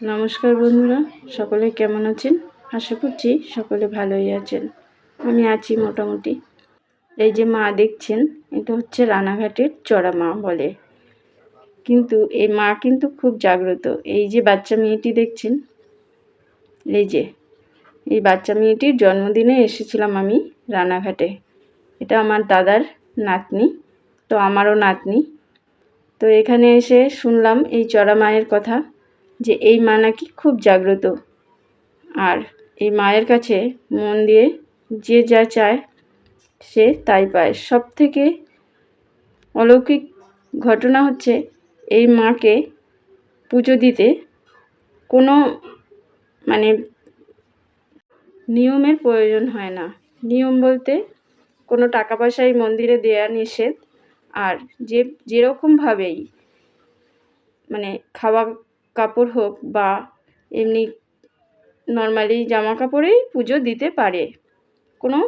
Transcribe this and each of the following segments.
নমস্কার বন্ধুরা, সকলে কেমন আছেন? আশা করছি সকলে ভালোই আছেন। আমি আছি মোটামুটি। এই যে মা দেখছেন, এটা হচ্ছে রানাঘাটের চড়া মা বলে। কিন্তু এই মা কিন্তু খুব জাগ্রত। এই যে বাচ্চা মেয়েটি দেখছেন, এই যে, এই বাচ্চা মেয়েটির জন্মদিনে এসেছিলাম আমি রানাঘাটে। এটা আমার দাদার নাতনি, তো আমারও নাতনি। তো এখানে এসে শুনলাম এই চড়া মায়ের কথা। যে এই মা নাকি খুব জাগ্রত। আর এই মায়ের কাছে মন দিয়ে যে যা চায় সে তাই পায়। সব থেকে অলৌকিক ঘটনা হচ্ছে এই মাকে পুজো দিতে কোনো মানে নিয়মের প্রয়োজন হয় না। নিয়ম বলতে কোনো টাকা পয়সা এই মন্দিরে দেয়া নিষেধ। আর যে যেরকমভাবেই মানে খাওয়া কাপড় হোক বা এমনি নর্মালি জামা কাপড়েই পুজো দিতে পারে। কোনো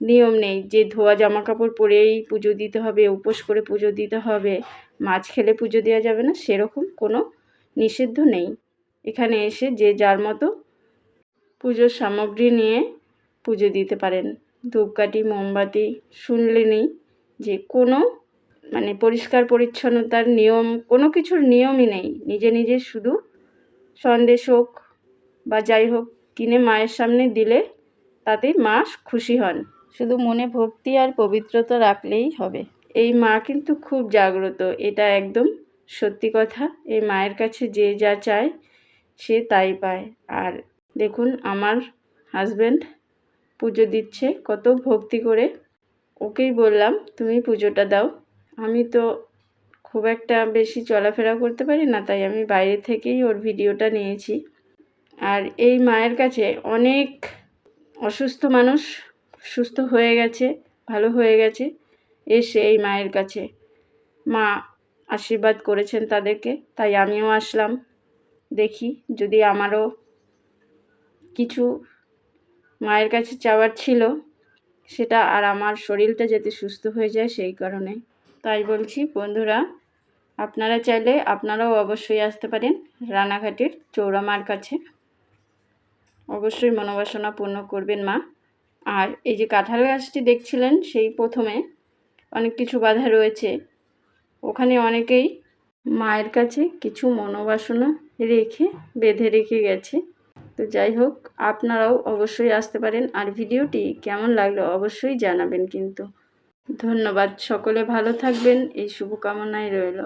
নিয়ম নেই যে ধোয়া জামা কাপড় পরেই পুজো দিতে হবে, উপোস করে পুজো দিতে হবে, মাছ খেলে পুজো দেওয়া যাবে না, সেরকম কোনো নিষিদ্ধ নেই। এখানে এসে যে যার মতো পুজোর সামগ্রী নিয়ে পুজো দিতে পারেন। ধূপকাঠি, মোমবাতি, শুনলেনই যে কোনো মানে পরিষ্কার পরিচ্ছন্নতার নিয়ম, কোনো কিছুর নিয়মই নেই। নিজে নিজে শুধু সন্দেশ হোক বা যাই হোক কিনে মায়ের সামনে দিলে তাতে মা খুশি হন। শুধু মনে ভক্তি আর পবিত্রতা রাখলেই হবে। এই মা কিন্তু খুব জাগ্রত, এটা একদম সত্যি কথা। এই মায়ের কাছে যে যা চায় সে তাই পায়। আর দেখুন, আমার হাজব্যান্ড পুজো দিচ্ছে, কত ভক্তি করে। ওকেই বললাম, তুমি পুজোটা দাও। আমি তো খুব একটা বেশি চলাফেরা করতে পারি না, তাই আমি বাইরে থেকেই ওর ভিডিওটা নিয়েছি। আর এই মায়ের কাছে অনেক অসুস্থ মানুষ সুস্থ হয়ে গেছে, ভালো হয়ে গেছে, এসে এই মায়ের কাছে মা আশীর্বাদ করেছেন তাদেরকে, তাই আমিও আসলাম। দেখি যদি আমারও কিছু মায়ের কাছে চাওয়ার ছিল, সেটা আর আমার শরীরটা যাতে সুস্থ হয়ে যায় সেই কারণে। তাই বলছি, বন্ধুরা, আপনারা চাইলে আপনারাও অবশ্যই আসতে পারেন রানাঘাটের চৌরামার কাছে। অবশ্যই মনোবাসনা পূর্ণ করবেন মা। আর এই যে কাঁঠাল গাছটি দেখছিলেন, সেই প্রথমে অনেক কিছু বাধা রয়েছে। ওখানে অনেকেই মায়ের কাছে কিছু মনোবাসনা রেখে, বেঁধে রেখে গেছে। তো যাই হোক, আপনারাও অবশ্যই আসতে পারেন। আর ভিডিওটি কেমন লাগল অবশ্যই জানাবেন কিন্তু। ধন্যবাদ। সকলে ভালো থাকবেন। এই শুভকামনাই রইল।